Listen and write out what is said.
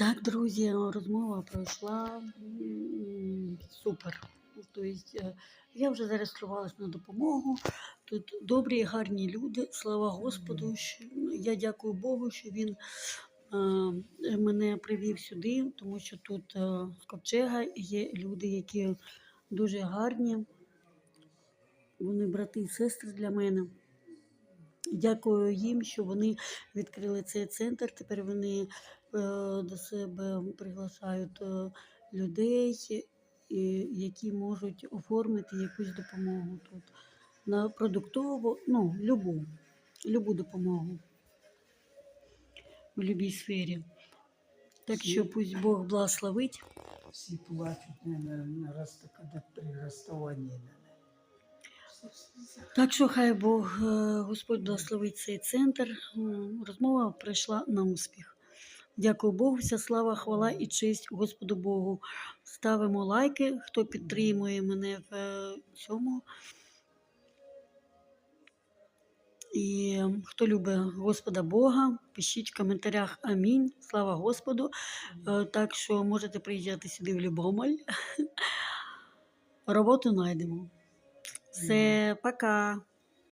Так, друзі, розмова пройшла супер. Тобто, е, я вже зареєструвалась на допомогу. Тут добрі, і гарні люди. Слава Господу. що- Я дякую Богу, що він е, мене привів сюди, тому що тут е, з ковчега є люди, які дуже гарні. Вони брати і сестри для мене. Дякую їм, що вони відкрили цей центр. Тепер вони е, до себе приглашають е, людей, які можуть оформити якусь допомогу тут. На продуктову, ну, любу, любу допомогу в будь-якій сфері. Так що пусть Бог благословить. Все плачут, наверное, на раз, когда при расставании. Так що хай Бог, е, Господь благословить цей центр. Розмова прийшла на успіх. Дякую Богу, вся слава, хвала і честь Господу Богу. Ставимо лайки, хто підтримує мене в е, цьому. І хто любить Господа Бога, пишіть в коментарях Амінь. Слава Господу. Е, Так що можете приїжджати сюди в Любомель. Роботу знайдемо. Все, пока.